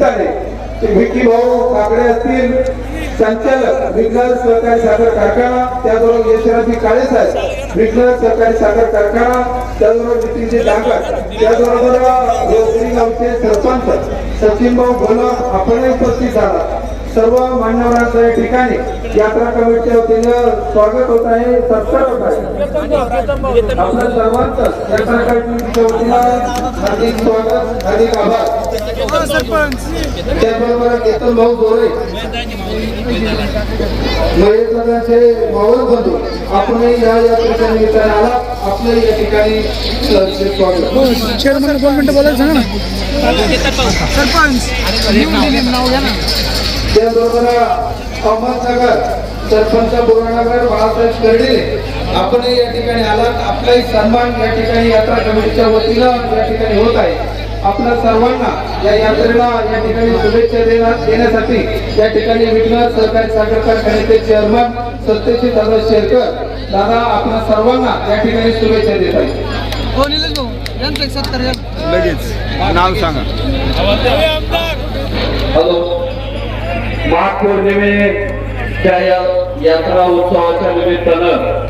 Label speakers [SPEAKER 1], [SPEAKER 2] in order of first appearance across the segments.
[SPEAKER 1] निमित्ताने ते विकी भाऊ काकडे असतील संचालक विघ्नर सहकारी साखर कारखाना त्याचबरोबर यशराजी काळेसाहेब विघ्नर सहकारी साखर कारखाना त्याबरोबर नितीनजी डांगर त्याबरोबर रोसरी गावचे सरपंच सचिन भाऊ गोलक आपण उपस्थित झाला. सर्व मान्यवरांच्या या ठिकाणी यात्रा कमिटीच्या वतीनं स्वागत होत आहे सत्कार होत आहे. आपल्या सर्वांचं यात्रा कमिटीच्या वतीनं हार्दिक स्वागत हार्दिक आभार. त्याचबरोबर केतन भाऊ दोरे महेश दादांचे मावळ बंधू. आपणही या यात्रेच्या निमित्ताने आला. आपलं या ठिकाणी सहर्षित स्वागत.
[SPEAKER 2] चेअरमन दोन मिनिटं बोलायला सांगा ना. सरपंच नाव घ्या ना.
[SPEAKER 1] त्याचबरोबर अहमदनगर सरपंच बुरानगर बाळासाहेब कर्डिले आपणही या ठिकाणी आलात. आपलाही सन्मान या ठिकाणी यात्रा कमिटीच्या वतीनं या ठिकाणी होत आहे. आपल्या सर्वांना या यात्रेला या ठिकाणी शुभेच्छा देण्या- देण्यासाठी या ठिकाणी विघ्नर सहकारी साखर कारखान्याचे चेअरमन सत्यशील दादा शेरकर दादा आपल्या सर्वांना या ठिकाणी शुभेच्छा देत आहे.
[SPEAKER 2] हो
[SPEAKER 3] लगेच. नाव सांगा.
[SPEAKER 4] हॅलो. माघ पौर्णिमेच्या या यात्रा उत्सवाच्या निमित्तानं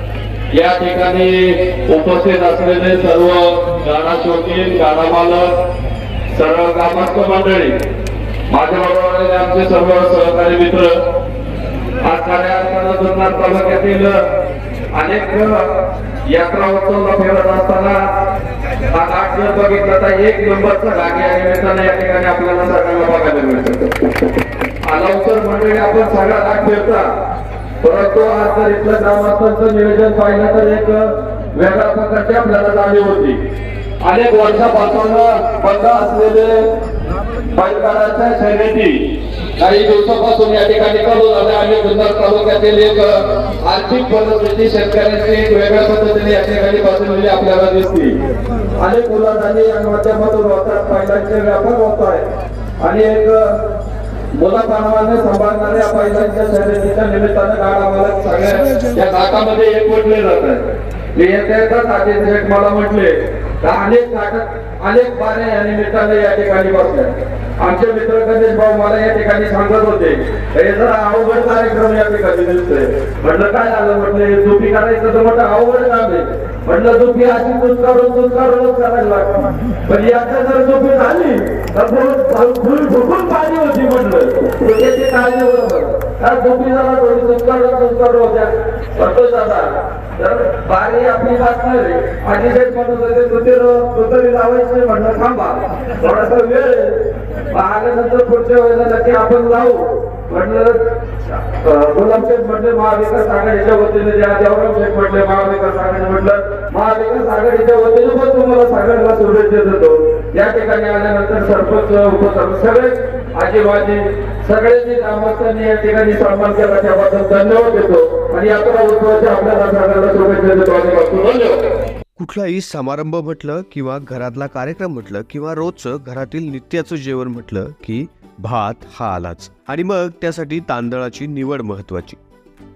[SPEAKER 4] या ठिकाणी उपस्थित असलेले सर्व गाडा शौकीन गाडा मालक सर्व ग्रामस्थ मंडळी माझ्या बरोबर आमचे सर्व सहकारी मित्र आज साड्या जुन्नर तालुक्यातील अनेक यात्रा उत्सवला फिरत असताना हा घाट जर बघितला तर एक नंबरचा घाट या निमित्तानं या ठिकाणी आपल्याला सगळ्यांना बघायला मिळतं. अलावकर मंडळी आपण सगळा घाट फिरता परंतु आज जर इथलं ग्रामस्थांचं नियोजन पाहिलं तर एक वेगळ्या प्रकारची आपल्याला जाणीव होती. अनेक वर्षापासून बंद असलेले बैलगाड्याच्या शर्यती काही दिवसापासून या ठिकाणी चालू झाले आणि जुन्नर तालुक्यातील एक आर्थिक परिस्थिती शेतकऱ्यांची एक वेगळ्या पद्धतीने या ठिकाणी बसलेली आपल्याला दिसते अनेक मुलांनी या माध्यमातून होतात बैलांचे व्यापार होत आहे. आणि एक मुलाप्रमाणे सांभाळणाऱ्या बैलांच्या शर्यतीच्या निमित्तानं गाडा आम्हाला सगळ्या या घाटामध्ये एकवटले जात आहे मी येता येताच शेठ मला म्हटले अनेक नाटक अनेक बारे या निमित्ताने या ठिकाणी बसल्या. आमचे मित्र गणेश भाऊ मला या ठिकाणी सांगत होते हे जरा अवघड कार्यक्रम या ठिकाणी दिसतोय. म्हटलं काय झालं? म्हटलं झोपी करायचं तर म्हटलं अवघड काम आहे. म्हटलं झोपी अशी तुझकारून तुझकारूनच करायला लागतं पण याच्या जर झोपी झाली तर फुल फुकून पाणी होती म्हटलं त्याची काळजी बरोबर. त्या झोपी जरा थोडी तुझकारून तुझकारून होत्या. करतो दादा तर बारी आपली वाचणार आहे आणि जे म्हणत होते तुझे तुतरी लावायचे म्हणणं थांबा. थोडासा वेळ आल्यानंतर पुढच्या वेळेला नक्की आपण लावू म्हटलं अं, गुलाबशेठ म्हटले महाविकास आघाडीच्या वतीने द्या देवराम शेठ म्हटले महाविकास आघाडी म्हटलं महाविकास आघाडीच्या वतीने पण तुम्हाला सगळ्यांना शुभेच्छा देतो. या ठिकाणी आल्यानंतर सरपंच उपसरपंच सगळे आजीबाजी सगळ्यांनी ग्रामस्थांनी या ठिकाणी सन्मान केला त्याबद्दल धन्यवाद देतो. आणि यात्रा उत्सवाच्या आपल्याला सगळ्यांना शुभेच्छा देतो आणि धन्यवाद.
[SPEAKER 5] कुठलाही समारंभ म्हटलं किंवा घरातला कार्यक्रम म्हटलं किंवा रोजचं घरातील नित्याचं जेवण म्हटलं की भात हा आलाच. आणि मग त्यासाठी तांदळाची निवड महत्वाची.